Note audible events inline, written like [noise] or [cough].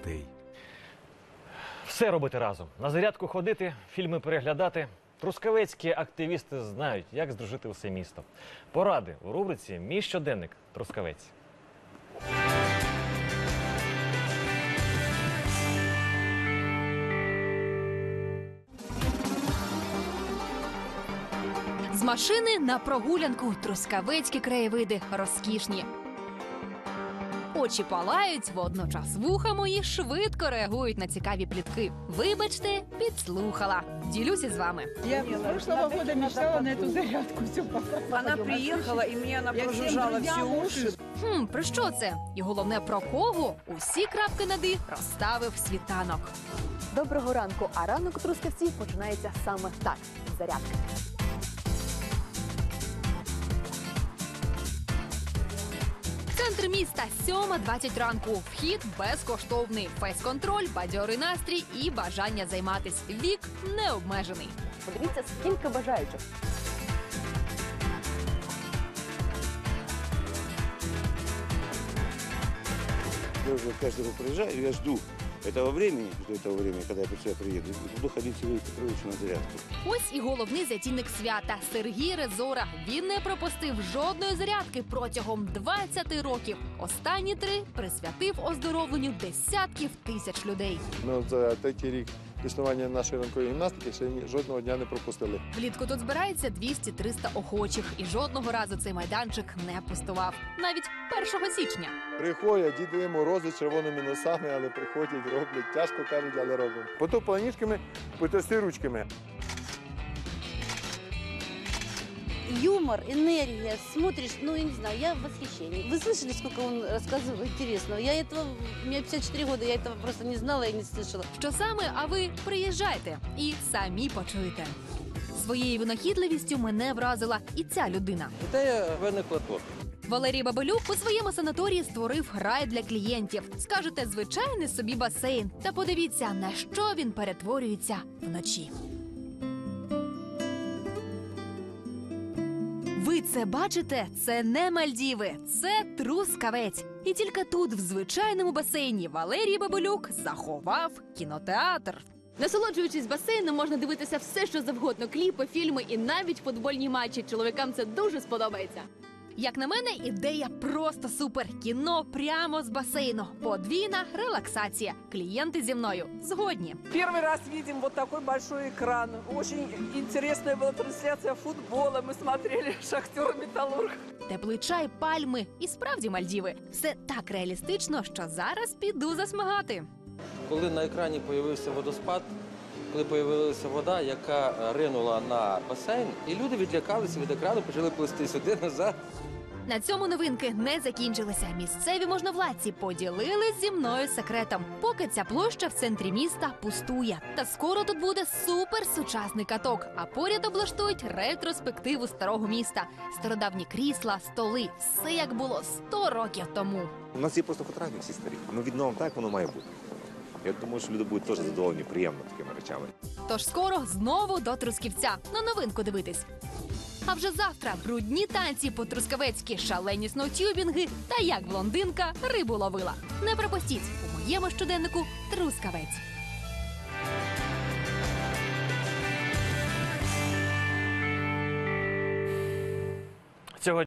гостей. Все робити разом. На зарядку ходити, фільми переглядати. Трускавецькі активісти знають, як здружити усе місто. Поради у рубриці Мій щоденник Трускавець. З машини на прогулянку трускавецькі краєвиди розкішні. Очі палають, водночас вуха мої швидко реагують на цікаві плітки. Вибачте, підслухала. Ділюся з вами. Я прошлого года мечтала на эту зарядку. Все Она приехала, и мне она Я всем прожужжала все друзьям. Хм, про що це? І головне про кого? Усі крапки над «і» розставив світанок. Доброго ранку. А ранок трускавців починається саме так з Центр міста 7.20 ранку. Вхід безкоштовний. Фейс-контроль, бадьорий настрій і бажання займатись. Вік не обмежений. Подивіться, скільки бажаючих. Я уже раз приезжаю, я жду этого времени, до этого времени, когда я сюда приеду, буду ходить Сергею Петровичу на зарядку. Ось і головний затінник свята Сергій Резора. Він не пропустив жодної зарядки протягом 20 років. Останні три присвятив оздоровленню десятків тисяч людей. Ну, за третій рік існування нашої ранкової гімнастики ще жодного дня не пропустили. Влітку тут збирається 200-300 охочих, і жодного разу цей майданчик не пустував. Навіть 1 січня. Приходять діди морози з червоними носами, але приходять, роблять. Тяжко кажуть, але робимо. Потоп планічками, потрясти ручками. юмор, энергия, смотришь, ну, я не знаю, я в восхищении. Вы слышали, сколько он рассказывал интересного? Я этого, у меня 54 года, я этого просто не знала и не слышала. Що саме, а ви приїжджайте і самі почуєте. Своєю винахідливістю мене вразила і ця людина. Ідея виникла тут. Валерій Бабелюк у своєму санаторії створив рай для клієнтів. Скажете, звичайний собі басейн. Та подивіться, на що він перетворюється вночі. Це бачите? Це не Мальдіви, це Трускавець. І тільки тут, в звичайному басейні, Валерій Бабелюк заховав кінотеатр. Насолоджуючись басейном, можна дивитися все, що завгодно: кліпи, фільми і навіть футбольні матчі. Чоловікам це дуже сподобається. Як на мене, ідея просто супер. Кіно прямо з басейну. Подвійна релаксація. Клієнти зі мною згодні. Первый раз видим вот такой большой экран. Очень интересная была трансляция футбола. Мы смотрели [laughs] «Шахтер Металлург». Теплий чай, пальми і справді Мальдіви. Все так реалістично, що зараз піду засмагати. Коли на екрані з'явився водоспад, коли з'явилася вода, яка ринула на басейн, і люди відлякалися від екрану, почали плисти сюди назад. На цьому новинки не закінчилися. Місцеві можновладці поділились зі мною секретом. Поки ця площа в центрі міста пустує. Та скоро тут буде суперсучасний каток. А поряд облаштують ретроспективу старого міста, стародавні крісла, столи, все як було 100 років тому. У нас є просто фотографії всі старі. Ми відновимо так, воно має бути. Я думаю, що люди будуть теж задоволені, приємно такими речами. Тож скоро знову до Трусківця на новинку дивитись. А вже завтра брудні танці по трускавецьки, шалені сноутюбінги та як блондинка рибу ловила. Не пропустіть у моєму щоденнику Трускавець.